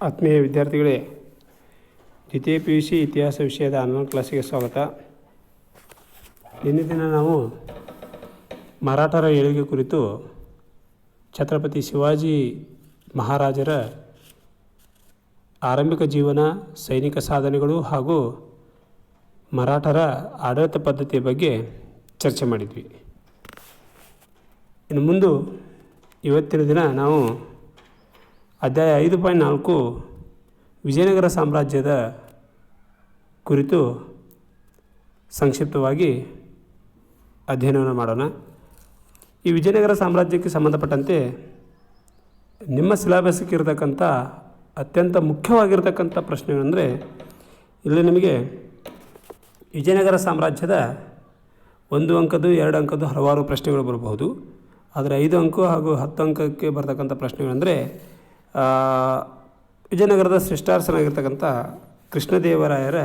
ಆತ್ಮೀಯ ವಿದ್ಯಾರ್ಥಿಗಳೇ, ದ್ವಿತೀಯ ಪಿ ಯು ಸಿ ಇತಿಹಾಸ ವಿಷಯದ ಆನ್ಲೈನ್ ಕ್ಲಾಸಿಗೆ ಸ್ವಾಗತ. ನಿನ್ನೆ ದಿನ ನಾವು ಮರಾಠರ ಏಳಿಗೆ ಕುರಿತು ಛತ್ರಪತಿ ಶಿವಾಜಿ ಮಹಾರಾಜರ ಆರಂಭಿಕ ಜೀವನ, ಸೈನಿಕ ಸಾಧನೆಗಳು ಹಾಗೂ ಮರಾಠರ ಆಡಳಿತ ಪದ್ಧತಿಯ ಬಗ್ಗೆ ಚರ್ಚೆ ಮಾಡಿದ್ವಿ. ಇನ್ನು ಮುಂದೆ ಇವತ್ತಿನ ದಿನ ನಾವು ಅಧ್ಯಾಯ ಐದು ಪಾಯಿಂಟ್ ನಾಲ್ಕು, ವಿಜಯನಗರ ಸಾಮ್ರಾಜ್ಯದ ಕುರಿತು ಸಂಕ್ಷಿಪ್ತವಾಗಿ ಅಧ್ಯಯನವನ್ನು ಮಾಡೋಣ. ಈ ವಿಜಯನಗರ ಸಾಮ್ರಾಜ್ಯಕ್ಕೆ ಸಂಬಂಧಪಟ್ಟಂತೆ ನಿಮ್ಮ ಸಿಲೆಬಸ್ಗೆ ಇರತಕ್ಕಂಥ ಅತ್ಯಂತ ಮುಖ್ಯವಾಗಿರ್ತಕ್ಕಂಥ ಪ್ರಶ್ನೆಗಳಂದರೆ, ಇಲ್ಲಿ ನಿಮಗೆ ವಿಜಯನಗರ ಸಾಮ್ರಾಜ್ಯದ ಒಂದು ಅಂಕದ್ದು, ಎರಡು ಅಂಕದ್ದು ಹಲವಾರು ಪ್ರಶ್ನೆಗಳು ಬರಬಹುದು. ಆದರೆ ಐದು ಅಂಕ ಹಾಗೂ ಹತ್ತು ಅಂಕಕ್ಕೆ ಬರ್ತಕ್ಕಂಥ ಪ್ರಶ್ನೆಗಳಂದರೆ ವಿಜಯನಗರದ ಶ್ರೇಷ್ಠಾರ್ಸನಾಗಿರ್ತಕ್ಕಂಥ ಕೃಷ್ಣದೇವರಾಯರ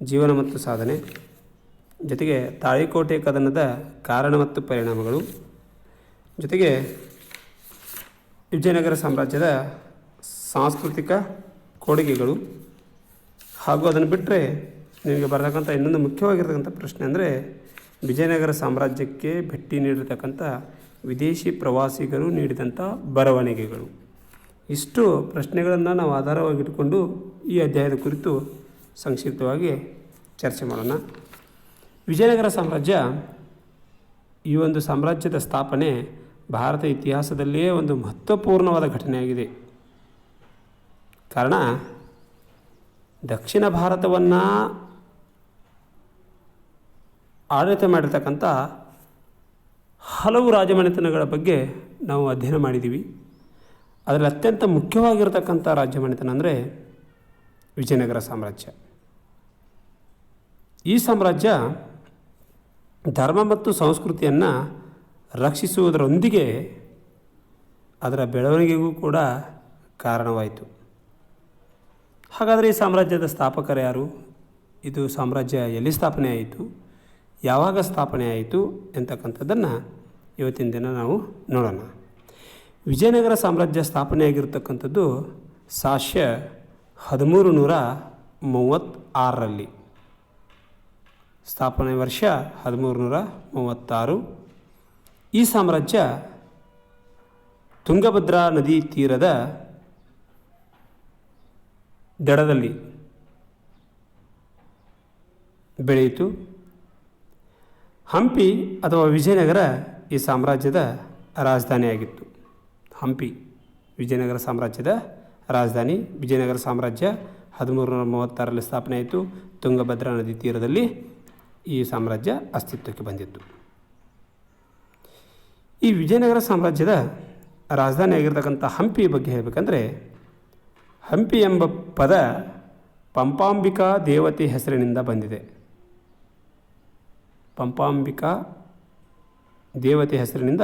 ಜೀವನ ಮತ್ತು ಸಾಧನೆ, ಜೊತೆಗೆ ತಾಳಿಕೋಟೆ ಕದನದ ಕಾರಣ ಮತ್ತು ಪರಿಣಾಮಗಳು, ಜೊತೆಗೆ ವಿಜಯನಗರ ಸಾಮ್ರಾಜ್ಯದ ಸಾಂಸ್ಕೃತಿಕ ಕೊಡುಗೆಗಳು ಹಾಗೂ ಅದನ್ನು ಬಿಟ್ಟರೆ ನಿಮಗೆ ಬರತಕ್ಕಂಥ ಇನ್ನೊಂದು ಮುಖ್ಯವಾಗಿರ್ತಕ್ಕಂಥ ಪ್ರಶ್ನೆ ಅಂದರೆ ವಿಜಯನಗರ ಸಾಮ್ರಾಜ್ಯಕ್ಕೆ ಭೇಟಿ ನೀಡಿರ್ತಕ್ಕಂಥ ವಿದೇಶಿ ಪ್ರವಾಸಿಗರು ನೀಡಿದಂಥ ಬರವಣಿಗೆಗಳು. ಇಷ್ಟು ಪ್ರಶ್ನೆಗಳನ್ನು ನಾವು ಆಧಾರವಾಗಿಟ್ಟುಕೊಂಡು ಈ ಅಧ್ಯಾಯದ ಕುರಿತು ಸಂಕ್ಷಿಪ್ತವಾಗಿ ಚರ್ಚೆ ಮಾಡೋಣ. ವಿಜಯನಗರ ಸಾಮ್ರಾಜ್ಯ ಈ ಒಂದು ಸಾಮ್ರಾಜ್ಯದ ಸ್ಥಾಪನೆ ಭಾರತ ಇತಿಹಾಸದಲ್ಲಿಯೇ ಒಂದು ಮಹತ್ವಪೂರ್ಣವಾದ ಘಟನೆಯಾಗಿದೆ. ಕಾರಣ, ದಕ್ಷಿಣ ಭಾರತವನ್ನು ಆಡಳಿತ ಮಾಡಿರ್ತಕ್ಕಂಥ ಹಲವು ರಾಜಮನೆತನಗಳ ಬಗ್ಗೆ ನಾವು ಅಧ್ಯಯನ ಮಾಡಿದ್ದೀವಿ. ಅದರಲ್ಲಿ ಅತ್ಯಂತ ಮುಖ್ಯವಾಗಿರ್ತಕ್ಕಂಥ ರಾಜ್ಯಮನೆತನ ಅಂದರೆ ವಿಜಯನಗರ ಸಾಮ್ರಾಜ್ಯ. ಈ ಸಾಮ್ರಾಜ್ಯ ಧರ್ಮ ಮತ್ತು ಸಂಸ್ಕೃತಿಯನ್ನು ರಕ್ಷಿಸುವುದರೊಂದಿಗೆ ಅದರ ಬೆಳವಣಿಗೆಗೂ ಕೂಡ ಕಾರಣವಾಯಿತು. ಹಾಗಾದರೆ ಈ ಸಾಮ್ರಾಜ್ಯದ ಸ್ಥಾಪಕರು ಯಾರು? ಇದು ಸಾಮ್ರಾಜ್ಯ ಎಲ್ಲಿ ಸ್ಥಾಪನೆ ಆಯಿತು? ಯಾವಾಗ ಸ್ಥಾಪನೆ ಆಯಿತು ಎಂತಕ್ಕಂಥದ್ದನ್ನು ಇವತ್ತಿನ ದಿನ ನಾವು ನೋಡೋಣ. ವಿಜಯನಗರ ಸಾಮ್ರಾಜ್ಯ ಸ್ಥಾಪನೆಯಾಗಿರ್ತಕ್ಕಂಥದ್ದು ಸಾಶ್ಯ ಹದಿಮೂರು ನೂರ ಮೂವತ್ತಾರರಲ್ಲಿ. ಸ್ಥಾಪನೆ ವರ್ಷ ಹದಿಮೂರು ನೂರ ಮೂವತ್ತಾರು. ಈ ಸಾಮ್ರಾಜ್ಯ ತುಂಗಭದ್ರಾ ನದಿ ತೀರದ ದಡದಲ್ಲಿ ಬೆಳೆಯಿತು. ಹಂಪಿ ಅಥವಾ ವಿಜಯನಗರ ಈ ಸಾಮ್ರಾಜ್ಯದ ರಾಜಧಾನಿಯಾಗಿತ್ತು. ಹಂಪಿ ವಿಜಯನಗರ ಸಾಮ್ರಾಜ್ಯದ ರಾಜಧಾನಿ. ವಿಜಯನಗರ ಸಾಮ್ರಾಜ್ಯ ಹದಿಮೂರು ನೂರ ಸ್ಥಾಪನೆ ಆಯಿತು. ತುಂಗಭದ್ರಾ ನದಿ ತೀರದಲ್ಲಿ ಈ ಸಾಮ್ರಾಜ್ಯ ಅಸ್ತಿತ್ವಕ್ಕೆ ಬಂದಿತ್ತು. ಈ ವಿಜಯನಗರ ಸಾಮ್ರಾಜ್ಯದ ರಾಜಧಾನಿಯಾಗಿರ್ತಕ್ಕಂಥ ಹಂಪಿ ಬಗ್ಗೆ ಹೇಳಬೇಕಂದ್ರೆ, ಹಂಪಿ ಎಂಬ ಪದ ಪಂಪಾಂಬಿಕಾ ದೇವತೆ ಹೆಸರಿನಿಂದ ಬಂದಿದೆ. ಪಂಪಾಂಬಿಕಾ ದೇವತೆ ಹೆಸರಿನಿಂದ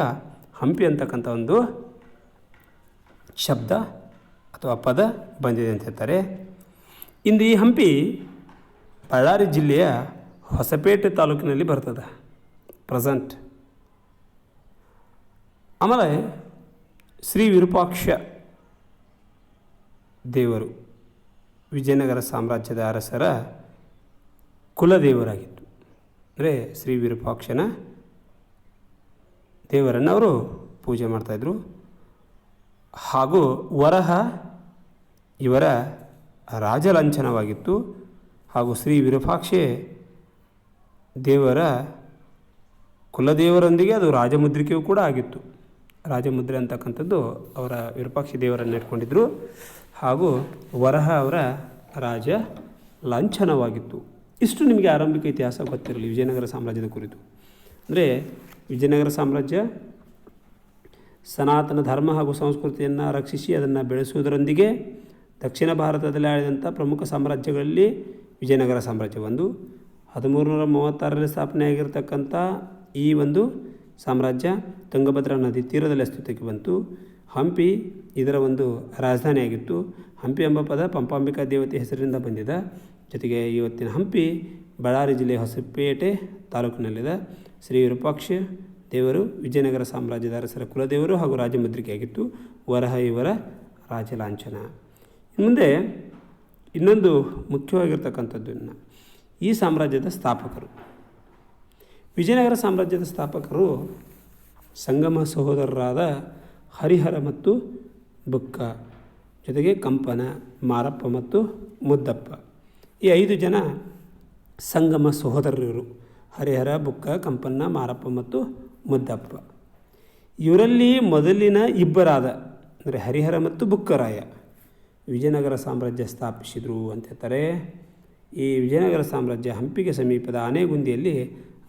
ಹಂಪಿ ಅಂತಕ್ಕಂಥ ಒಂದು ಶಬ್ದ ಅಥವಾ ಪದ ಬಂದಿದೆ ಅಂತ ಹೇಳ್ತಾರೆ. ಇಂದು ಈ ಹಂಪಿ ಬಳ್ಳಾರಿ ಜಿಲ್ಲೆಯ ಹೊಸಪೇಟೆ ತಾಲೂಕಿನಲ್ಲಿ ಬರ್ತದೆ. ಪ್ರೆಸೆಂಟ್. ಆಮೇಲೆ ಶ್ರೀ ವಿರೂಪಾಕ್ಷ ದೇವರು, ವಿಜಯನಗರ ಸಾಮ್ರಾಜ್ಯದ ಅರಸರ ಕುಲದೇವರಾಗಿತ್ತು ಅಂದರೆ ಶ್ರೀ ವಿರೂಪಾಕ್ಷನ ದೇವರನ್ನು ಅವರು ಪೂಜೆ ಮಾಡ್ತಾಯಿದ್ರು ಹಾಗೂ ವರಹ ಇವರ ರಾಜಲಾಂಛನವಾಗಿತ್ತು ಹಾಗೂ ಶ್ರೀ ವಿರೂಪಾಕ್ಷೆ ದೇವರ ಕುಲದೇವರೊಂದಿಗೆ ಅದು ರಾಜಮುದ್ರಿಕೆಯೂ ಕೂಡ ಆಗಿತ್ತು. ರಾಜಮುದ್ರೆ ಅಂತಕ್ಕಂಥದ್ದು ಅವರ ವಿರೂಪಾಕ್ಷಿ ದೇವರನ್ನು ಇಟ್ಕೊಂಡಿದ್ದರು ಹಾಗೂ ವರಹ ಅವರ ರಾಜ ಲಾಂಛನವಾಗಿತ್ತು ಇಷ್ಟು ನಿಮಗೆ ಆರಂಭಿಕ ಇತಿಹಾಸ ಗೊತ್ತಿರಲಿ ವಿಜಯನಗರ ಸಾಮ್ರಾಜ್ಯದ ಕುರಿತು. ಅಂದರೆ ವಿಜಯನಗರ ಸಾಮ್ರಾಜ್ಯ ಸನಾತನ ಧರ್ಮ ಹಾಗೂ ಸಂಸ್ಕೃತಿಯನ್ನು ರಕ್ಷಿಸಿ ಅದನ್ನು ಬೆಳೆಸುವುದರೊಂದಿಗೆ ದಕ್ಷಿಣ ಭಾರತದಲ್ಲಿ ಆಳಿದಂಥ ಪ್ರಮುಖ ಸಾಮ್ರಾಜ್ಯಗಳಲ್ಲಿ ವಿಜಯನಗರ ಸಾಮ್ರಾಜ್ಯ. ಒಂದು ಹದಿಮೂರು ನೂರ ಮೂವತ್ತಾರರಲ್ಲಿ ಸ್ಥಾಪನೆಯಾಗಿರ್ತಕ್ಕಂಥ ಈ ಒಂದು ಸಾಮ್ರಾಜ್ಯ ತುಂಗಭದ್ರಾ ನದಿ ತೀರದಲ್ಲಿ ಅಸ್ತಿತ್ವಕ್ಕೆ ಬಂತು. ಹಂಪಿ ಇದರ ಒಂದು ರಾಜಧಾನಿಯಾಗಿತ್ತು. ಹಂಪಿ ಎಂಬ ಪದ ಪಂಪಾಂಬಿಕಾ ದೇವತೆ ಹೆಸರಿನಿಂದ ಬಂದಿದೆ. ಜೊತೆಗೆ ಇವತ್ತಿನ ಹಂಪಿ ಬಳ್ಳಾರಿ ಜಿಲ್ಲೆಯ ಹೊಸಪೇಟೆ ತಾಲೂಕಿನಲ್ಲಿದೆ. ಶ್ರೀ ವಿರೂಪಾಕ್ಷ ದೇವರು ವಿಜಯನಗರ ಸಾಮ್ರಾಜ್ಯದ ಅರಸರ ಕುಲದೇವರು ಹಾಗೂ ರಾಜಮುದ್ರಿಕೆಯಾಗಿತ್ತು. ವರಹ ಇವರ ರಾಜಲಾಂಛನ. ಮುಂದೆ ಇನ್ನೊಂದು ಮುಖ್ಯವಾಗಿರ್ತಕ್ಕಂಥದ್ದು ಇನ್ನು ಈ ಸಾಮ್ರಾಜ್ಯದ ಸ್ಥಾಪಕರು. ವಿಜಯನಗರ ಸಾಮ್ರಾಜ್ಯದ ಸ್ಥಾಪಕರು ಸಂಗಮ ಸಹೋದರರಾದ ಹರಿಹರ ಮತ್ತು ಬುಕ್ಕ, ಜೊತೆಗೆ ಕಂಪನ, ಮಾರಪ್ಪ ಮತ್ತು ಮುದ್ದಪ್ಪ. ಈ ಐದು ಜನ ಸಂಗಮ ಸಹೋದರರು ಹರಿಹರ, ಬುಕ್ಕ ಕಂಪನ್ನ ಮಾರಪ್ಪ ಮತ್ತು ಮುದ್ದಪ್ಪ. ಇವರಲ್ಲಿ ಮೊದಲಿನ ಇಬ್ಬರಾದ, ಅಂದರೆ ಹರಿಹರ ಮತ್ತು ಬುಕ್ಕರಾಯ, ವಿಜಯನಗರ ಸಾಮ್ರಾಜ್ಯ ಸ್ಥಾಪಿಸಿದರು ಅಂತ ಹೇಳ್ತಾರೆ. ಈ ವಿಜಯನಗರ ಸಾಮ್ರಾಜ್ಯ ಹಂಪಿಗೆ ಸಮೀಪದ ಆನೆಗುಂದಿಯಲ್ಲಿ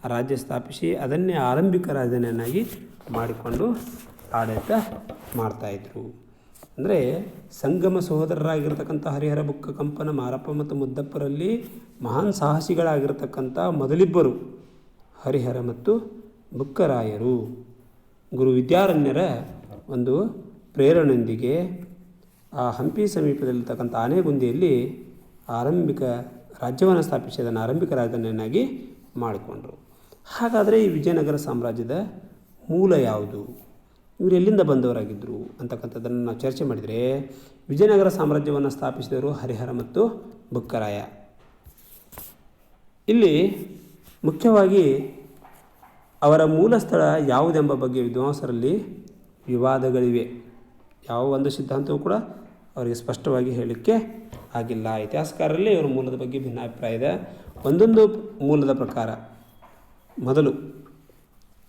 ರಾಜ್ಯ ಸ್ಥಾಪಿಸಿ ಅದನ್ನೇ ಆರಂಭಿಕ ರಾಜಧಾನಿಯನ್ನಾಗಿ ಮಾಡಿಕೊಂಡು ಆಡಳಿತ ಮಾಡ್ತಾಯಿದ್ರು ಅಂದರೆ ಸಂಗಮ ಸಹೋದರರಾಗಿರ್ತಕ್ಕಂಥ ಹರಿಹರ ಬುಕ್ಕ ಕಂಪನ ಮಾರಪ್ಪ ಮತ್ತು ಮುದ್ದಪ್ಪರಲ್ಲಿ ಮಹಾನ್ ಸಾಹಸಿಗಳಾಗಿರ್ತಕ್ಕಂಥ ಮೊದಲಿಬ್ಬರು ಹರಿಹರ ಮತ್ತು ಬುಕ್ಕರಾಯರು ಗುರು ವಿದ್ಯಾರಣ್ಯರ ಒಂದು ಪ್ರೇರಣೆಯೊಂದಿಗೆ ಆ ಹಂಪಿ ಸಮೀಪದಲ್ಲಿರ್ತಕ್ಕಂಥ ಆನೆಗುಂದಿಯಲ್ಲಿ ಆರಂಭಿಕ ರಾಜ್ಯವನ್ನು ಸ್ಥಾಪಿಸಿ ಅದನ್ನು ಆರಂಭಿಕ ರಾಜಧಾನಿಯನ್ನಾಗಿ ಮಾಡಿಕೊಂಡರು. ಹಾಗಾದರೆ ಈ ವಿಜಯನಗರ ಸಾಮ್ರಾಜ್ಯದ ಮೂಲ ಯಾವುದು? ಇವರು ಎಲ್ಲಿಂದ ಬಂದವರಾಗಿದ್ದರು ಅಂತಕ್ಕಂಥದ್ದನ್ನು ನಾವು ಚರ್ಚೆ ಮಾಡಿದರೆ ವಿಜಯನಗರ ಸಾಮ್ರಾಜ್ಯವನ್ನು ಸ್ಥಾಪಿಸಿದವರು ಹರಿಹರ ಮತ್ತು ಬುಕ್ಕರಾಯ. ಇಲ್ಲಿ ಮುಖ್ಯವಾಗಿ ಅವರ ಮೂಲ ಸ್ಥಳ ಯಾವುದೆಂಬ ಬಗ್ಗೆ ವಿದ್ವಾಂಸರಲ್ಲಿ ವಿವಾದಗಳಿವೆ. ಯಾವ ಒಂದು ಸಿದ್ಧಾಂತವೂ ಕೂಡ ಅವರಿಗೆ ಸ್ಪಷ್ಟವಾಗಿ ಹೇಳಲಿಕ್ಕೆ ಆಗಿಲ್ಲ. ಇತಿಹಾಸಕಾರರಲ್ಲಿ ಇವರ ಮೂಲದ ಬಗ್ಗೆ ಭಿನ್ನಾಭಿಪ್ರಾಯ ಇದೆ. ಒಂದೊಂದು ಮೂಲದ ಪ್ರಕಾರ, ಮೊದಲು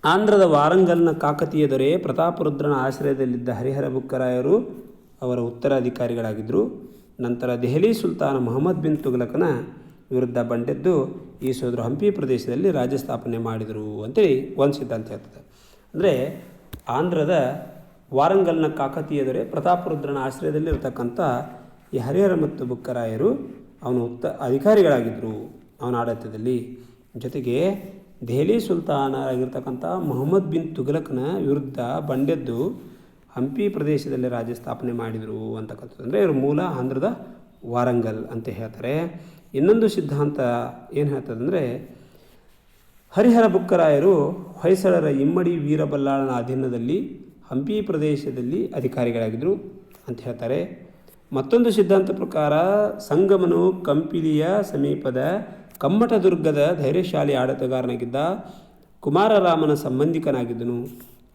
ಆಂಧ್ರದ ವಾರಂಗಲ್ನ ಕಾಕತೀಯ ದೊರೆ ಪ್ರತಾಪರುದ್ರನ ಆಶ್ರಯದಲ್ಲಿದ್ದ ಹರಿಹರ ಬುಕ್ಕರಾಯರು ಅವರ ಉತ್ತರಾಧಿಕಾರಿಗಳಾಗಿದ್ದರು. ನಂತರ ದೆಹಲಿ ಸುಲ್ತಾನ ಮೊಹಮ್ಮದ್ ಬಿನ್ ತುಘಲಕನ ವಿರುದ್ಧ ಬಂಡೆದ್ದು ಈ ಸೋದರು ಹಂಪಿ ಪ್ರದೇಶದಲ್ಲಿ ರಾಜ್ಯ ಸ್ಥಾಪನೆ ಮಾಡಿದರು ಅಂತೇಳಿ ಒಂದು ಸಿದ್ಧಾಂತ ಹೇಳ್ತದೆ. ಅಂದರೆ ಆಂಧ್ರದ ವಾರಂಗಲ್ನ ಕಾಕತೀಯದರೆ ಪ್ರತಾಪರುದ್ರನ ಆಶ್ರಯದಲ್ಲಿ ಇರತಕ್ಕಂಥ ಈ ಹರಿಹರ ಮತ್ತು ಬುಕ್ಕರಾಯರು ಅವನು ಉತ್ತ ಅಧಿಕಾರಿಗಳಾಗಿದ್ದರು ಅವನ ಆಡಳಿತದಲ್ಲಿ. ಜೊತೆಗೆ ದೆಹಲಿ ಸುಲ್ತಾನರಾಗಿರ್ತಕ್ಕಂಥ ಮೊಹಮ್ಮದ್ ಬಿನ್ ತುಘಲಕ್ನ ವಿರುದ್ಧ ಬಂಡೆದ್ದು ಹಂಪಿ ಪ್ರದೇಶದಲ್ಲಿ ರಾಜ್ಯ ಸ್ಥಾಪನೆ ಮಾಡಿದರು ಅಂತಕ್ಕಂಥದ್ದು. ಅಂದರೆ ಇವರು ಮೂಲ ಆಂಧ್ರದ ವಾರಂಗಲ್ ಅಂತ ಹೇಳ್ತಾರೆ. ಇನ್ನೊಂದು ಸಿದ್ಧಾಂತ ಏನು ಹೇಳ್ತದಂದರೆ, ಹರಿಹರ ಬುಕ್ಕರಾಯರು ಹೊಯ್ಸಳರ ಇಮ್ಮಡಿ ವೀರಬಲ್ಲಾಳನ ಅಧೀನದಲ್ಲಿ ಹಂಪಿ ಪ್ರದೇಶದಲ್ಲಿ ಅಧಿಕಾರಿಗಳಾಗಿದ್ದರು ಅಂತ ಹೇಳ್ತಾರೆ. ಮತ್ತೊಂದು ಸಿದ್ಧಾಂತ ಪ್ರಕಾರ, ಸಂಗಮನು ಕಂಪಿಲಿಯ ಸಮೀಪದ ಕಮ್ಮಟದುರ್ಗದ ಧೈರ್ಯಶಾಲಿ ಆಡಳಿತಗಾರನಾಗಿದ್ದ ಕುಮಾರರಾಮನ ಸಂಬಂಧಿಕನಾಗಿದ್ದನು.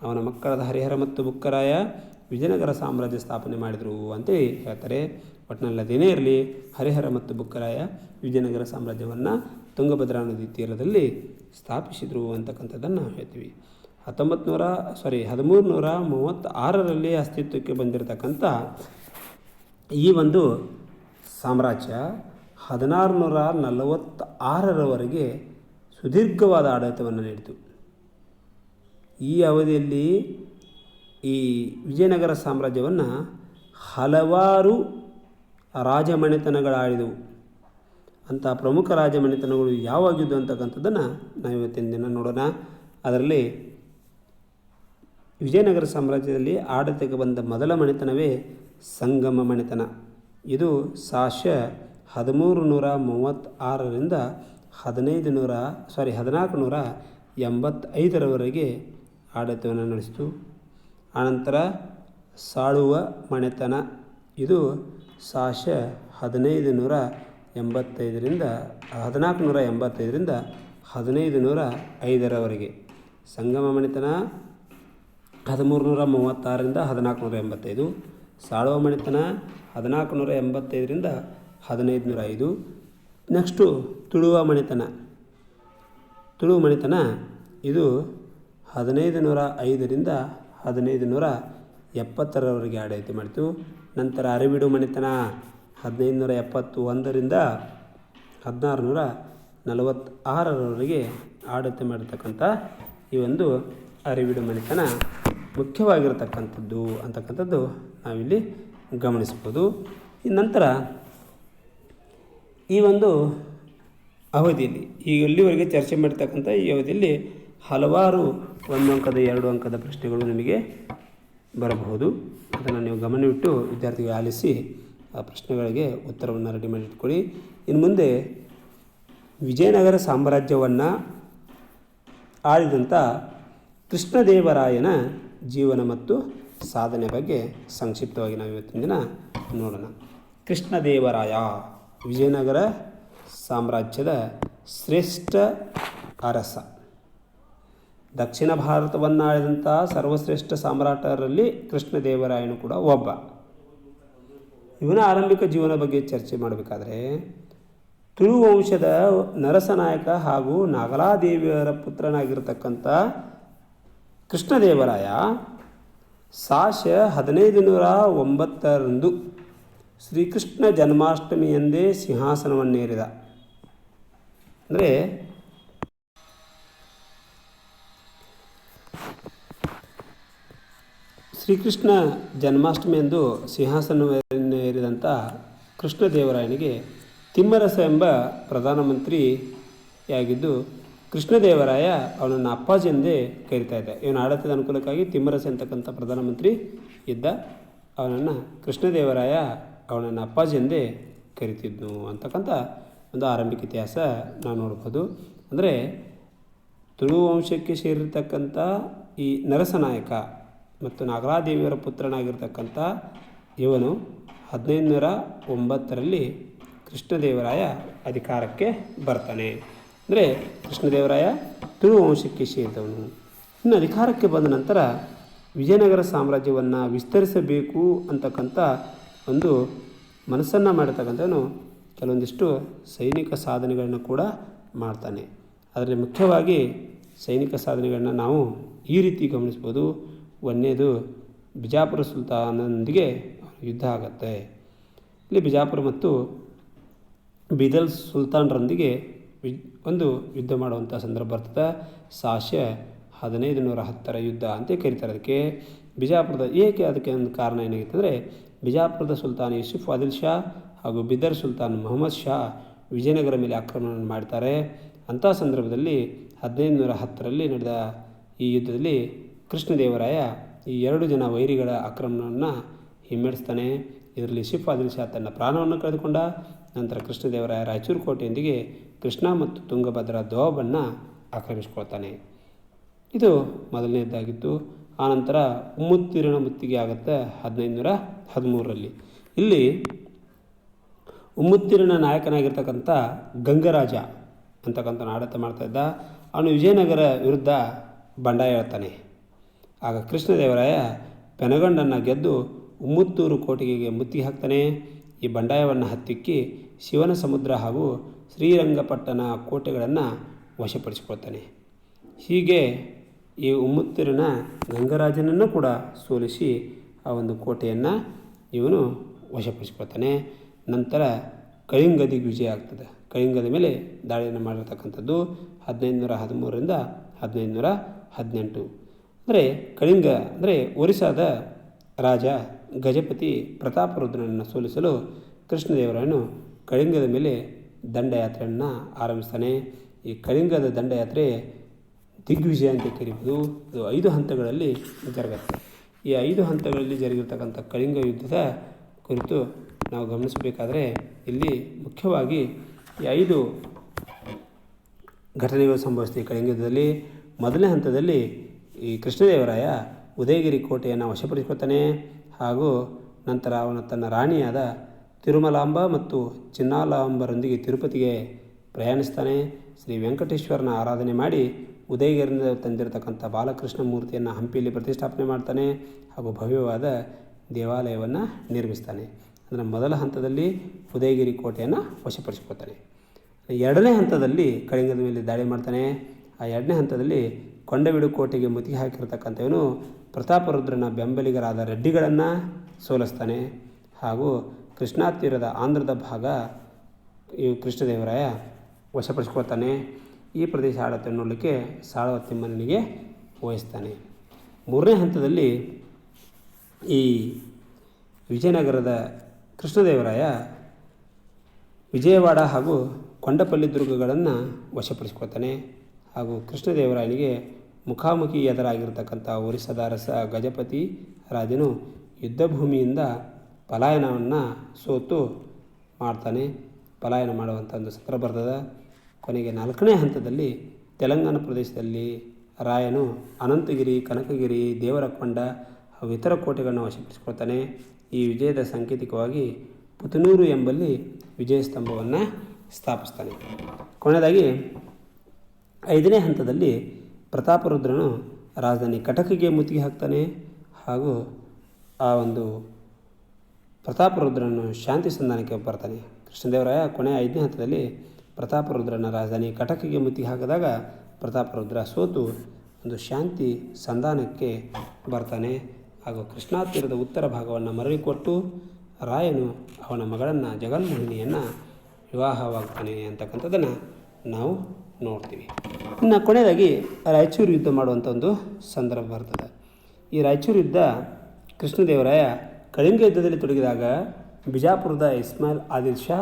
ಅವನ ಮಕ್ಕಳಾದ ಹರಿಹರ ಮತ್ತು ಬುಕ್ಕರಾಯ ವಿಜಯನಗರ ಸಾಮ್ರಾಜ್ಯ ಸ್ಥಾಪನೆ ಮಾಡಿದರು ಅಂತೇಳಿ ಹೇಳ್ತಾರೆ. ಒಟ್ಟಿನಲ್ಲಿ ಅದೇನೇ ಇರಲಿ, ಹರಿಹರ ಮತ್ತು ಬುಕ್ಕರಾಯ ವಿಜಯನಗರ ಸಾಮ್ರಾಜ್ಯವನ್ನು ತುಂಗಭದ್ರಾ ನದಿ ತೀರದಲ್ಲಿ ಸ್ಥಾಪಿಸಿದರು ಅಂತಕ್ಕಂಥದ್ದನ್ನು ಹೇಳ್ತೀವಿ. ಹತ್ತೊಂಬತ್ತು ನೂರ ಸಾರಿ ಹದಿಮೂರು ನೂರ ಮೂವತ್ತಾರರಲ್ಲಿ ಅಸ್ತಿತ್ವಕ್ಕೆ ಬಂದಿರತಕ್ಕಂಥ ಈ ಒಂದು ಸಾಮ್ರಾಜ್ಯ ಹದಿನಾರು ನೂರ ನಲವತ್ತಾರರವರೆಗೆ ಸುದೀರ್ಘವಾದ ಆಡಳಿತವನ್ನು ನೀಡಿತು. ಈ ಅವಧಿಯಲ್ಲಿ ಈ ವಿಜಯನಗರ ಸಾಮ್ರಾಜ್ಯವನ್ನು ಹಲವಾರು ರಾಜಮನೆತನಗಳಾಳಿದವು. ಅಂಥ ಪ್ರಮುಖ ರಾಜಮನೆತನಗಳು ಯಾವಾಗಿದ್ದು ಅಂತಕ್ಕಂಥದ್ದನ್ನು ನಾವು ಇವತ್ತಿನ ದಿನ ನೋಡೋಣ. ಅದರಲ್ಲಿ ವಿಜಯನಗರ ಸಾಮ್ರಾಜ್ಯದಲ್ಲಿ ಆಡಳಿತಕ್ಕೆ ಬಂದ ಮೊದಲ ಮನೆತನವೇ ಸಂಗಮ ಮನೆತನ. ಇದು ಸಾಶ ಹದಿಮೂರು ನೂರ ಮೂವತ್ತಾರರಿಂದ ಹದಿನೈದು ನೂರ ಸಾರಿ ಹದಿನಾಲ್ಕು ನೂರ ಎಂಬತ್ತೈದರವರೆಗೆ ಆಡಳಿತವನ್ನು ನಡೆಸಿತು. ಆನಂತರ ಸಾಳುವ ಮನೆತನ. ಇದು ಸಾಶ ಹದಿನೈದು ನೂರ ಎಂಬತ್ತೈದರಿಂದ ಹದಿನಾಲ್ಕು ನೂರ ಎಂಬತ್ತೈದರಿಂದ ಹದಿನೈದು ನೂರ ಐದರವರೆಗೆ. ಸಂಗಮ ಮನೆತನ ಹದಿಮೂರು ನೂರ ಮೂವತ್ತಾರರಿಂದ ಹದಿನಾಲ್ಕು ನೂರ ಎಂಬತ್ತೈದು. ಸಾಳುವ ಮನೆತನ ಹದಿನಾಲ್ಕು ನೂರ ಎಂಬತ್ತೈದರಿಂದ ಹದಿನೈದು ನೂರ ಐದು. ನೆಕ್ಸ್ಟು ತುಳುವ ಮನೆತನ. ತುಳು ಮನೆತನ ಇದು ಹದಿನೈದು ನೂರ ಐದರಿಂದ ಹದಿನೈದು ನೂರ ಎಪ್ಪತ್ತರವರೆಗೆ ಆಡಳಿತ ಮಾಡಿತು ನಂತರ ಅರಿವಿಡು ಮನೆತನ ಹದಿನೈದು ನೂರ ಎಪ್ಪತ್ತು ಒಂದರಿಂದ ಹದಿನಾರು ನೂರ ನಲವತ್ತಾರರವರೆಗೆ ಆಡಳಿತ ಮಾಡಿರ್ತಕ್ಕಂಥ ಈ ಒಂದು ಅರಿವಿಡು ಮನೆತನ ಮುಖ್ಯವಾಗಿರತಕ್ಕಂಥದ್ದು ಅಂತಕ್ಕಂಥದ್ದು ನಾವಿಲ್ಲಿ ಗಮನಿಸ್ಬೋದು. ನಂತರ ಈ ಒಂದು ಅವಧಿಯಲ್ಲಿ ಈ ಇಲ್ಲಿವರೆಗೆ ಚರ್ಚೆ ಮಾಡಿರ್ತಕ್ಕಂಥ ಈ ಅವಧಿಯಲ್ಲಿ ಹಲವಾರು ಒಂದು ಅಂಕದ, ಎರಡು ಅಂಕದ ಪ್ರಶ್ನೆಗಳು ನಿಮಗೆ ಬರಬಹುದು. ಅದನ್ನು ನೀವು ಗಮನವಿಟ್ಟು ವಿದ್ಯಾರ್ಥಿಗಳು ಆಲಿಸಿ ಆ ಪ್ರಶ್ನೆಗಳಿಗೆ ಉತ್ತರವನ್ನು ರೆಡಿ ಮಾಡಿ ಇಟ್ಕೊಳ್ಳಿ. ಇನ್ನು ಮುಂದೆ ವಿಜಯನಗರ ಸಾಮ್ರಾಜ್ಯವನ್ನು ಆಳಿದಂಥ ಕೃಷ್ಣದೇವರಾಯನ ಜೀವನ ಮತ್ತು ಸಾಧನೆ ಬಗ್ಗೆ ಸಂಕ್ಷಿಪ್ತವಾಗಿ ನಾವು ಇವತ್ತಿನ ದಿನ ನೋಡೋಣ. ಕೃಷ್ಣದೇವರಾಯ, ವಿಜಯನಗರ ಸಾಮ್ರಾಜ್ಯದ ಶ್ರೇಷ್ಠ ಅರಸ. ದಕ್ಷಿಣ ಭಾರತವನ್ನು ಸರ್ವಶ್ರೇಷ್ಠ ಸಾಮ್ರಾಟರಲ್ಲಿ ಕೃಷ್ಣದೇವರಾಯನು ಕೂಡ ಒಬ್ಬ. ಇವನ ಆರಂಭಿಕ ಜೀವನ ಬಗ್ಗೆ ಚರ್ಚೆ ಮಾಡಬೇಕಾದ್ರೆ ತುಳು ವಂಶದ ನರಸನಾಯಕ ಹಾಗೂ ನಾಗಲಾದೇವಿಯರ ಪುತ್ರನಾಗಿರ್ತಕ್ಕಂಥ ಕೃಷ್ಣದೇವರಾಯ ಸಾಶ ಹದಿನೈದು ನೂರ ಒಂಬತ್ತರಂದು ಶ್ರೀಕೃಷ್ಣ ಜನ್ಮಾಷ್ಟಮಿಯಂದೇ ಸಿಂಹಾಸನವನ್ನೇರಿದ. ಅಂದರೆ ಶ್ರೀಕೃಷ್ಣ ಜನ್ಮಾಷ್ಟಮಿಯಂದು ಸಿಂಹಾಸನವನ್ನೇರಿದಂಥ ಕೃಷ್ಣದೇವರಾಯನಿಗೆ ತಿಮ್ಮರಸ ಎಂಬ ಪ್ರಧಾನಮಂತ್ರಿಯಾಗಿದ್ದು, ಕೃಷ್ಣದೇವರಾಯ ಅವನನ್ನು ಅಪ್ಪಾಜಿ ಎಂದೇ ಕರೀತಾ ಇದ್ದ. ಇವನ ಆಡಳಿತದ ಅನುಕೂಲಕ್ಕಾಗಿ ತಿಮ್ಮರಸ ಅಂತಕ್ಕಂಥ ಪ್ರಧಾನಮಂತ್ರಿ ಇದ್ದ, ಅವನನ್ನು ಕೃಷ್ಣದೇವರಾಯ ಅವನನ್ನು ಅಪ್ಪಾಜಿ ಎಂದೇ ಕರಿತಿದ್ನು ಅಂತಕ್ಕಂಥ ಒಂದು ಆರಂಭಿಕ ಇತಿಹಾಸ ನಾವು ನೋಡ್ಬೋದು. ಅಂದರೆ ತುಳು ವಂಶಕ್ಕೆ ಸೇರಿರ್ತಕ್ಕಂಥ ಈ ನರಸನಾಯಕ ಮತ್ತು ನಾಗರಾದೇವಿಯವರ ಪುತ್ರನಾಗಿರ್ತಕ್ಕಂಥ ಇವನು ಹದಿನೈದು ನೂರ ಒಂಬತ್ತರಲ್ಲಿ ಕೃಷ್ಣದೇವರಾಯ ಅಧಿಕಾರಕ್ಕೆ ಬರ್ತಾನೆ. ಅಂದರೆ ಕೃಷ್ಣದೇವರಾಯ ತಿರುವಂಶಕ್ಕೆ ಸೇರಿದವನು. ಇನ್ನು ಅಧಿಕಾರಕ್ಕೆ ಬಂದ ನಂತರ ವಿಜಯನಗರ ಸಾಮ್ರಾಜ್ಯವನ್ನು ವಿಸ್ತರಿಸಬೇಕು ಅಂತಕ್ಕಂಥ ಒಂದು ಮನಸ್ಸನ್ನು ಮಾಡಿರ್ತಕ್ಕಂಥವನು ಕೆಲವೊಂದಿಷ್ಟು ಸೈನಿಕ ಸಾಧನೆಗಳನ್ನು ಕೂಡ ಮಾಡ್ತಾನೆ. ಆದರೆ ಮುಖ್ಯವಾಗಿ ಸೈನಿಕ ಸಾಧನೆಗಳನ್ನ ನಾವು ಈ ರೀತಿ ಗಮನಿಸ್ಬೋದು. ಒಂದನೇದು ಬಿಜಾಪುರ ಸುಲ್ತಾನನೊಂದಿಗೆ ಯುದ್ಧ ಆಗುತ್ತೆ. ಇಲ್ಲಿ ಬಿಜಾಪುರ ಮತ್ತು ಬಿದಲ್ ಸುಲ್ತಾನರೊಂದಿಗೆ ಒಂದು ಯುದ್ಧ ಮಾಡುವಂಥ ಸಂದರ್ಭ ಬರ್ತದೆ. ಸಾಶ್ಯ ಹದಿನೈದು ನೂರ ಹತ್ತರ ಯುದ್ಧ ಅಂತ ಕರೀತಾರೆ ಅದಕ್ಕೆ. ಬಿಜಾಪುರದ ಏಕೆ ಅದಕ್ಕೆ ಒಂದು ಕಾರಣ ಏನಾಗಿತ್ತು ಅಂದರೆ ಬಿಜಾಪುರದ ಸುಲ್ತಾನ್ ಯೂಸುಫ್ ಆದಿಲ್ ಶಾ ಹಾಗೂ ಬಿದರ್ ಸುಲ್ತಾನ್ ಮೊಹಮ್ಮದ್ ಶಾ ವಿಜಯನಗರ ಮೇಲೆ ಆಕ್ರಮಣ ಮಾಡ್ತಾರೆ. ಅಂಥ ಸಂದರ್ಭದಲ್ಲಿ ಹದಿನೈದು ನೂರ ಹತ್ತರಲ್ಲಿ ನಡೆದ ಈ ಯುದ್ಧದಲ್ಲಿ ಕೃಷ್ಣದೇವರಾಯ ಈ ಎರಡು ಜನ ವೈರಿಗಳ ಆಕ್ರಮಣವನ್ನು ಹಿಮ್ಮೆಡಿಸ್ತಾನೆ. ಇದರಲ್ಲಿ ಶಿಫ್ ಆದಿಲ್ ತನ್ನ ಪ್ರಾಣವನ್ನು ಕಳೆದುಕೊಂಡ. ನಂತರ ಕೃಷ್ಣದೇವರಾಯ ರಾಯಚೂರು ಕೋಟೆಯೊಂದಿಗೆ ಕೃಷ್ಣ ಮತ್ತು ತುಂಗಭದ್ರಾ ದೋಬನ್ನು ಆಕ್ರಮಿಸ್ಕೊಳ್ತಾನೆ. ಇದು ಮೊದಲನೇದಾಗಿತ್ತು ಆನಂತರ ಉಮ್ಮುತ್ತೀರ್ಣ ಮುತ್ತಿಗೆ ಆಗುತ್ತೆ ಹದಿನೈದು ನೂರ ಹದಿಮೂರರಲ್ಲಿ. ಇಲ್ಲಿ ಉಮ್ಮುತ್ತೀರ್ಣ ನಾಯಕನಾಗಿರ್ತಕ್ಕಂಥ ಗಂಗರಾಜ ಅಂತಕ್ಕಂಥ ಆಡಳಿತ ಮಾಡ್ತಾ ಇದ್ದ. ಅವನು ವಿಜಯನಗರ ವಿರುದ್ಧ ಬಂಡಾಯ ಹೇಳ್ತಾನೆ ಆಗ ಕೃಷ್ಣದೇವರಾಯ ಪೆನಗಂಡನ್ನು ಗೆದ್ದು ಉಮ್ಮುತ್ತೂರು ಕೋಟೆಗೆ ಮುತ್ತಿಗೆ ಹಾಕ್ತಾನೆ. ಈ ಬಂಡಾಯವನ್ನು ಹತ್ತಿಕ್ಕಿ ಶಿವನ ಸಮುದ್ರ ಹಾಗೂ ಶ್ರೀರಂಗಪಟ್ಟಣ ಕೋಟೆಗಳನ್ನು ವಶಪಡಿಸಿಕೊಳ್ತಾನೆ. ಹೀಗೆ ಈ ಉಮ್ಮುತ್ತೂರಿನ ಗಂಗರಾಜನನ್ನು ಕೂಡ ಸೋಲಿಸಿ ಆ ಒಂದು ಕೋಟೆಯನ್ನು ಇವನು ವಶಪಡಿಸಿಕೊಳ್ತಾನೆ. ನಂತರ ಕಳಿಂಗದಿಗೆ ವಿಜಯ ಆಗ್ತದೆ. ಕಳಿಂಗದ ಮೇಲೆ ದಾಳಿಯನ್ನು ಮಾಡಿರ್ತಕ್ಕಂಥದ್ದು ಹದಿನೈದು ನೂರ ಹದಿಮೂರರಿಂದ ಹದಿನೈದು ನೂರ ಹದಿನೆಂಟು. ಅಂದರೆ ಕಳಿಂಗ ಅಂದರೆ ಒರಿಸ್ಸಾದ ರಾಜ ಗಜಪತಿ ಪ್ರತಾಪರುದ್ರನನ್ನು ಸೋಲಿಸಲು ಕೃಷ್ಣದೇವರಾಯನು ಕಳಿಂಗದ ಮೇಲೆ ದಂಡಯಾತ್ರೆಯನ್ನು ಆರಂಭಿಸ್ತಾನೆ. ಈ ಕಳಿಂಗದ ದಂಡಯಾತ್ರೆ ದಿಗ್ವಿಜಯ ಅಂತ ಕರೀಬೋದು. ಇದು ಐದು ಹಂತಗಳಲ್ಲಿ ಜರುಗುತ್ತೆ. ಈ ಐದು ಹಂತಗಳಲ್ಲಿ ಜರುಗಿರ್ತಕ್ಕಂಥ ಕಳಿಂಗ ಯುದ್ಧದ ಕುರಿತು ನಾವು ಗಮನಿಸಬೇಕಾದರೆ ಇಲ್ಲಿ ಮುಖ್ಯವಾಗಿ ಈ ಐದು ಘಟನೆಗಳು ಸಂಭವಿಸಿದೆ ಕಳಿಂಗದಲ್ಲಿ. ಮೊದಲನೇ ಹಂತದಲ್ಲಿ ಈ ಕೃಷ್ಣದೇವರಾಯ ಉದಯಗಿರಿ ಕೋಟೆಯನ್ನು ವಶಪಡಿಸಿಕೊಳ್ತಾನೆ ಹಾಗೂ ನಂತರ ಅವನು ತನ್ನ ರಾಣಿಯಾದ ತಿರುಮಲಾಂಬ ಮತ್ತು ಚಿನ್ನಾಲಾಂಬರೊಂದಿಗೆ ತಿರುಪತಿಗೆ ಪ್ರಯಾಣಿಸ್ತಾನೆ. ಶ್ರೀ ವೆಂಕಟೇಶ್ವರನ ಆರಾಧನೆ ಮಾಡಿ ಉದಯಗಿರಿಯಿಂದ ತಂದಿರತಕ್ಕಂಥ ಬಾಲಕೃಷ್ಣ ಮೂರ್ತಿಯನ್ನು ಹಂಪಿಯಲ್ಲಿ ಪ್ರತಿಷ್ಠಾಪನೆ ಮಾಡ್ತಾನೆ ಹಾಗೂ ಭವ್ಯವಾದ ದೇವಾಲಯವನ್ನು ನಿರ್ಮಿಸ್ತಾನೆ. ಅಂದರೆ ಮೊದಲ ಹಂತದಲ್ಲಿ ಉದಯಗಿರಿ ಕೋಟೆಯನ್ನು ವಶಪಡಿಸಿಕೊಳ್ತಾನೆ. ಎರಡನೇ ಹಂತದಲ್ಲಿ ಕಳಿಂಗದ ಮೇಲೆ ದಾಳಿ ಮಾಡ್ತಾನೆ. ಆ ಎರಡನೇ ಹಂತದಲ್ಲಿ ಕೊಂಡವಿಡು ಕೋಟೆಗೆ ಮುತ್ತಿಗೆ ಹಾಕಿರ್ತಕ್ಕಂಥವನು ಪ್ರತಾಪರುದ್ರನ ಬೆಂಬಲಿಗರಾದ ರೆಡ್ಡಿಗಳನ್ನು ಸೋಲಿಸ್ತಾನೆ. ಹಾಗೂ ಕೃಷ್ಣಾ ತೀರದ ಆಂಧ್ರದ ಭಾಗ ಈ ಕೃಷ್ಣದೇವರಾಯ ವಶಪಡಿಸ್ಕೊಳ್ತಾನೆ. ಈ ಪ್ರದೇಶ ಆಡತ್ತೆ ನೋಡಲಿಕ್ಕೆ ಸಾಳವ ತಿಮ್ಮನಿಗೆ ವಹಿಸ್ತಾನೆ ಮೂರನೇ ಹಂತದಲ್ಲಿ ಈ ವಿಜಯನಗರದ ಕೃಷ್ಣದೇವರಾಯ ವಿಜಯವಾಡ ಹಾಗೂ ಕೊಂಡಪಲ್ಲಿ ದುರ್ಗಗಳನ್ನು ವಶಪಡಿಸ್ಕೊಳ್ತಾನೆ. ಹಾಗೂ ಕೃಷ್ಣದೇವರಾಯನಿಗೆ ಮುಖಾಮುಖಿ ಎದುರಾಗಿರ್ತಕ್ಕಂಥ ಒರಿಸ್ಸಾದ ಅರಸ ಗಜಪತಿ ರಾಜನು ಯುದ್ಧಭೂಮಿಯಿಂದ ಪಲಾಯನವನ್ನು ಸೋತು ಮಾಡ್ತಾನೆ. ಪಲಾಯನ ಮಾಡುವಂಥ ಒಂದು ಸತ್ರ ಬರ್ತದೆ. ಕೊನೆಗೆ ನಾಲ್ಕನೇ ಹಂತದಲ್ಲಿ ತೆಲಂಗಾಣ ಪ್ರದೇಶದಲ್ಲಿ ರಾಯನು ಅನಂತಗಿರಿ, ಕನಕಗಿರಿ, ದೇವರಕೊಂಡ ಹಾಗೂ ಇತರ ಕೋಟೆಗಳನ್ನು ವಶಪಡಿಸಿಕೊಳ್ತಾನೆ. ಈ ವಿಜಯದ ಸಾಂಕೇತಿಕವಾಗಿ ಪುತನೂರು ಎಂಬಲ್ಲಿ ವಿಜಯ ಸ್ತಂಭವನ್ನು ಸ್ಥಾಪಿಸ್ತಾನೆ. ಕೊನೆಯದಾಗಿ ಐದನೇ ಹಂತದಲ್ಲಿ ಪ್ರತಾಪರುದ್ರನು ರಾಜಧಾನಿ ಕಟಕಿಗೆ ಮುತ್ತಿಗೆ ಹಾಕ್ತಾನೆ ಹಾಗೂ ಆ ಒಂದು ಪ್ರತಾಪರುದ್ರನು ಶಾಂತಿ ಸಂಧಾನಕ್ಕೆ ಬರ್ತಾನೆ. ಕೃಷ್ಣದೇವರಾಯ ಕೊನೆಯ ಐದನೇ ಹಂತದಲ್ಲಿ ಪ್ರತಾಪರುದ್ರನ ರಾಜಧಾನಿ ಕಟಕಿಗೆ ಮುತ್ತಿಗೆ ಹಾಕಿದಾಗ ಪ್ರತಾಪರುದ್ರ ಸೋತು ಒಂದು ಶಾಂತಿ ಸಂಧಾನಕ್ಕೆ ಬರ್ತಾನೆ ಹಾಗೂ ಕೃಷ್ಣಾತೀರದ ಉತ್ತರ ಭಾಗವನ್ನು ಮರಳಿಕೊಟ್ಟು ರಾಯನು ಅವನ ಮಗಳನ್ನು ಜಗನ್ಮೋಹಿನಿಯನ್ನು ವಿವಾಹವಾಗ್ತಾನೆ ಅಂತಕ್ಕಂಥದ್ದನ್ನು ನಾವು ನೋಡ್ತೀವಿ. ಇನ್ನು ಕೊನೆಯದಾಗಿ ರಾಯಚೂರು ಯುದ್ಧ ಮಾಡುವಂಥ ಒಂದು ಸಂದರ್ಭ ಬರ್ತದೆ. ಈ ರಾಯಚೂರು ಯುದ್ಧ ಕೃಷ್ಣದೇವರಾಯ ಕಳಿಂಗ ಯುದ್ಧದಲ್ಲಿ ತೊಡಗಿದಾಗ ಬಿಜಾಪುರದ ಇಸ್ಮಾಯಿಲ್ ಆದಿಲ್ ಶಾ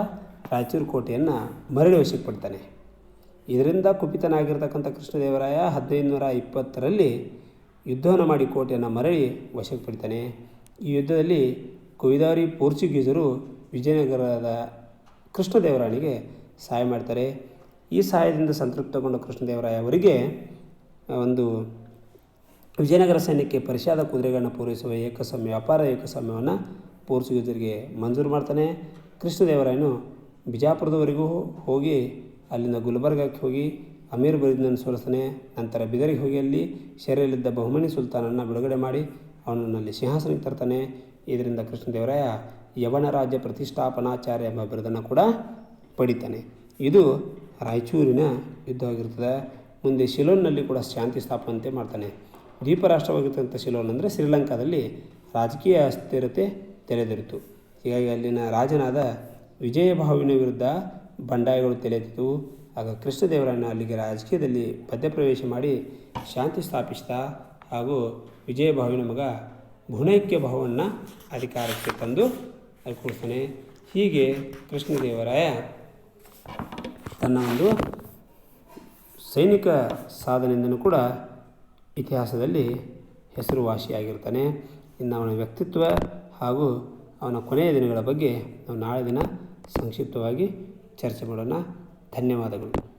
ರಾಯಚೂರು ಕೋಟೆಯನ್ನು ಮರಳಿ ವಶಕ್ಕೆ ಪಡ್ತಾನೆ. ಇದರಿಂದ ಕುಪಿತನಾಗಿರ್ತಕ್ಕಂಥ ಕೃಷ್ಣದೇವರಾಯ ಹದಿನೈದು ನೂರ ಇಪ್ಪತ್ತರಲ್ಲಿ ಯುದ್ಧವನ್ನು ಮಾಡಿ ಕೋಟೆಯನ್ನು ಮರಳಿ ವಶಕ್ಕೆ ಪಡಿತಾನೆ. ಈ ಯುದ್ಧದಲ್ಲಿ ಕುವಿದಾರಿ ಪೋರ್ಚುಗೀಸರು ವಿಜಯನಗರದ ಕೃಷ್ಣದೇವರಾಯನಿಗೆ ಸಹಾಯ ಮಾಡ್ತಾರೆ. ಈ ಸಹಾಯದಿಂದ ಸಂತೃಪ್ತಗೊಂಡ ಕೃಷ್ಣದೇವರಾಯ ಅವರಿಗೆ ಒಂದು ವಿಜಯನಗರ ಸೈನ್ಯಕ್ಕೆ ಪರಿಷಾದ ಕುದುರೆಗಳನ್ನು ಪೂರೈಸುವ ಏಕಸ್ವಾಮ್ಯ ವ್ಯಾಪಾರ ಏಕಸ್ವಾಮ್ಯವನ್ನು ಪೋರ್ಚುಗೀಸರಿಗೆ ಮಂಜೂರು ಮಾಡ್ತಾನೆ. ಕೃಷ್ಣದೇವರಾಯನು ಬಿಜಾಪುರದವರೆಗೂ ಹೋಗಿ ಅಲ್ಲಿಂದ ಗುಲ್ಬರ್ಗಕ್ಕೆ ಹೋಗಿ ಅಮೀರ್ ಬರೀದನನ್ನು ಸೋಲಿಸ್ತಾನೆ. ನಂತರ ಬಿದರಿಗೆ ಹೋಗಿ ಅಲ್ಲಿ ಶರೀರಲ್ಲಿದ್ದ ಬಹುಮನಿ ಸುಲ್ತಾನನ್ನು ಬಿಡುಗಡೆ ಮಾಡಿ ಅವನನ್ನು ಅಲ್ಲಿ ಸಿಂಹಾಸನಕ್ಕೆ ತರ್ತಾನೆ. ಇದರಿಂದ ಕೃಷ್ಣದೇವರಾಯ ಯವನ ರಾಜ್ಯ ಪ್ರತಿಷ್ಠಾಪನಾಚಾರ್ಯ ಎಂಬ ಬಿರುದನ್ನು ಕೂಡ ಪಡಿತಾನೆ. ಇದು ರಾಯಚೂರಿನ ಯುದ್ಧವಾಗಿರ್ತದೆ. ಮುಂದೆ ಶಿಲೋನ್ನಲ್ಲಿ ಕೂಡ ಶಾಂತಿ ಸ್ಥಾಪನೆ ಮಾಡ್ತಾನೆ. ದ್ವೀಪ ರಾಷ್ಟ್ರವಾಗಿರ್ತಕ್ಕಂಥ ಶಿಲೋನ್ ಅಂದರೆ ಶ್ರೀಲಂಕಾದಲ್ಲಿ ರಾಜಕೀಯ ಅಸ್ಥಿರತೆ ತೆರೆದಿರಿತು ಹೀಗಾಗಿ ಅಲ್ಲಿನ ರಾಜನಾದ ವಿಜಯಭಾವಿನ ವಿರುದ್ಧ ಬಂಡಾಯಗಳು ತೆರೆದಿತ್ತು. ಆಗ ಕೃಷ್ಣದೇವರನ್ನು ಅಲ್ಲಿಗೆ ರಾಜಕೀಯದಲ್ಲಿ ಮಧ್ಯಪ್ರವೇಶ ಮಾಡಿ ಶಾಂತಿ ಸ್ಥಾಪಿಸಿದ ಹಾಗೂ ವಿಜಯಭಾವಿನ ಮಗ ಭುನೈಕ್ಯ ಭಾವವನ್ನು ಅಧಿಕಾರಕ್ಕೆ ತಂದು ಅಲ್ಲಿ ಹೀಗೆ ಕೃಷ್ಣದೇವರಾಯ ತನ್ನ ಒಂದು ಸೈನಿಕ ಸಾಧನೆಯಿಂದನೂ ಕೂಡ ಇತಿಹಾಸದಲ್ಲಿ ಹೆಸರುವಾಸಿಯಾಗಿರ್ತಾನೆ. ಇನ್ನು ಅವನ ವ್ಯಕ್ತಿತ್ವ ಹಾಗೂ ಅವನ ಕೊನೆಯ ದಿನಗಳ ಬಗ್ಗೆ ನಾವು ನಾಳೆ ದಿನ ಸಂಕ್ಷಿಪ್ತವಾಗಿ ಚರ್ಚೆ ಮಾಡೋಣ. ಧನ್ಯವಾದಗಳು.